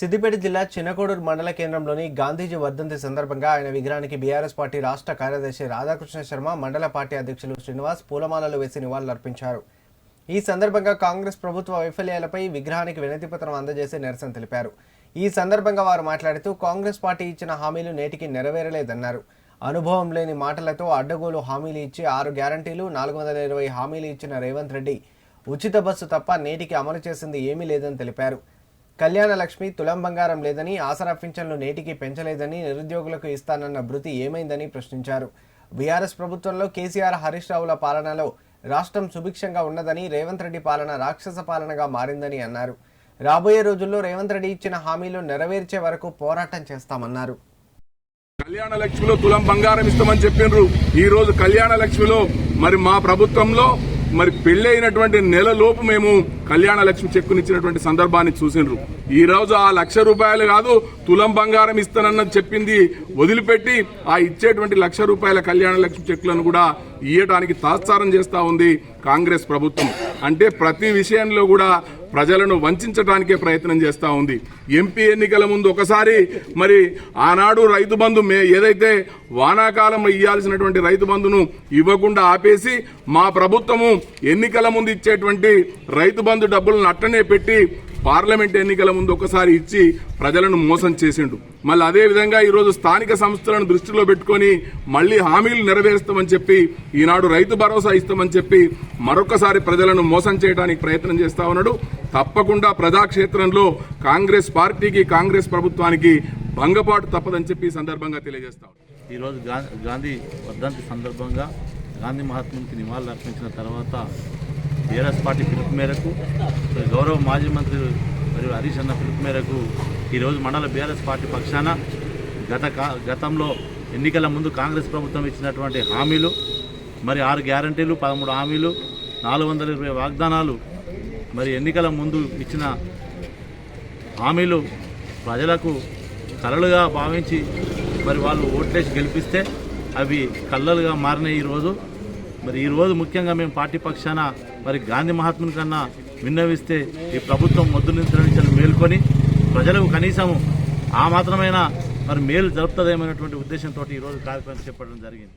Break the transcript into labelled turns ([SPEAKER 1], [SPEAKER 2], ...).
[SPEAKER 1] సిద్దిపేట జిల్లా చిన్నకోడూరు మండల కేంద్రంలోని గాంధీజీ వర్ధంతి సందర్భంగా ఆయన విగ్రహానికి బీఆర్ఎస్ పార్టీ రాష్ట్ర కార్యదర్శి రాధాకృష్ణ శర్మ మండల పార్టీ అధ్యక్షులు శ్రీనివాస్ పూలమాలలు వేసి నివాళులర్పించారు. ఈ సందర్భంగా కాంగ్రెస్ ప్రభుత్వ వైఫల్యాలపై విగ్రహానికి వినతిపత్రం అందజేసి నిరసన తెలిపారు. ఈ సందర్భంగా వారు మాట్లాడుతూ కాంగ్రెస్ పార్టీ ఇచ్చిన హామీలు నేటికి నెరవేరలేదన్నారు. అనుభవం లేని మాటలతో అడ్డగోలు హామీలు ఇచ్చి ఆరు గ్యారంటీలు నాలుగు వందల ఇరవై హామీలు ఇచ్చిన రేవంత్ రెడ్డి ఉచిత బస్సు తప్ప నేటికి అమలు చేసింది ఏమీ లేదని తెలిపారు. కళ్యాణ లక్ష్మి తులం బంగారం లేదని ఆసరా పింఛన్లు నేటికి పెంచలేదని నిరుద్యోగులకు ఇస్తానన్న భృతి ఏమైందని ప్రశ్నించారు. బీఆర్ఎస్ ప్రభుత్వంలో కేసీఆర్ హరీష్ రావుల పాలనలో రాష్ట్రం సుభిక్షంగా ఉన్నదని రేవంత్ రెడ్డి పాలన రాక్షస పాలనగా మారిందని అన్నారు. రాబోయే రోజుల్లో రేవంత్ రెడ్డి ఇచ్చిన హామీలు నెరవేర్చే వరకు పోరాటం చేస్తామన్నారు.
[SPEAKER 2] కళ్యాణ లక్ష్మిలో తులం బంగారం ఇస్తామని చెప్పిండ్రు ఈ రోజు కళ్యాణ లక్ష్మిలో మరి మా ప్రభుత్వంలో మరి పెళ్ళైనటువంటి నెల లోపు మేము కళ్యాణ లక్ష్మి చెక్కునిచ్చినటువంటి సందర్భాన్ని చూసిండ్రు. ఈ రోజు ఆ లక్ష రూపాయలు కాదు తులం బంగారం ఇస్తానన్నది చెప్పింది వదిలిపెట్టి ఆ ఇచ్చేటువంటి లక్ష రూపాయల కళ్యాణ లక్ష్మి చెక్కులను కూడా ఇయ్యడానికి తాత్సారం చేస్తా ఉంది కాంగ్రెస్ ప్రభుత్వం. అంటే ప్రతి విషయంలో కూడా ప్రజలను వంచడానికే ప్రయత్నం చేస్తూ ఉంది. ఎంపీ ఎన్నికల ముందు ఒకసారి మరి ఆనాడు రైతు బంధు మే ఏదైతే వానాకాలం ఇవ్వాల్సినటువంటి రైతు బంధును ఇవ్వకుండా ఆపేసి మా ప్రభుత్వము ఎన్నికల ముందు ఇచ్చేటువంటి రైతు బంధు డబ్బులను అట్టనే పెట్టి పార్లమెంట్ ఎన్నికల ముందు ఒకసారి ఇచ్చి ప్రజలను మోసం చేసిండు. మళ్ళీ అదే విధంగా ఈరోజు స్థానిక సంస్థలను దృష్టిలో పెట్టుకొని మళ్ళీ హామీలు నెరవేరుస్తామని చెప్పి ఈనాడు రైతు భరోసా ఇస్తామని చెప్పి మరొకసారి ప్రజలను మోసం చేయడానికి ప్రయత్నం చేస్తా ఉన్నాడు. తప్పకుండా ప్రజాక్షేత్రంలో కాంగ్రెస్ పార్టీకి కాంగ్రెస్ ప్రభుత్వానికి భంగపాటు తప్పదని చెప్పి సందర్భంగా తెలియజేస్తాం.
[SPEAKER 3] ఈరోజు గాంధీ వర్ధంతి సందర్భంగా గాంధీ మహాత్మునికి నివాళులు అర్పించిన తర్వాత బీఆర్ఎస్ పార్టీ పిలుపు మేరకు గౌరవ మాజీ మంత్రి మరియు హరీష్ అన్న పిలుపు మేరకు ఈరోజు మండల బీఆర్ఎస్ పార్టీ పక్షాన గత కా- గతంలో ఎన్నికల ముందు కాంగ్రెస్ ప్రభుత్వం ఇచ్చినటువంటి హామీలు మరి ఆరు గ్యారంటీలు పదమూడు హామీలు నాలుగు వందల ఇరవై వాగ్దానాలు మరి ఎన్నికల ముందు ఇచ్చిన హామీలు ప్రజలకు కలలుగా భావించి మరి వాళ్ళు ఓట్లేసి గెలిపిస్తే అవి కళ్ళలుగా మారినాయి ఈరోజు మరి ఈరోజు ముఖ్యంగా మేము పార్టీ పక్షాన మరి గాంధీ మహాత్ముని కన్నా విన్నవిస్తే ఈ ప్రభుత్వం మొద్దు నిద్రించని మేల్కొని ప్రజలకు కనీసం ఆ మాత్రమైన మరి మేలు జరుపుతుందేమైనటువంటి ఉద్దేశంతో ఈరోజు కార్యక్రమం చేపట్టడం జరిగింది.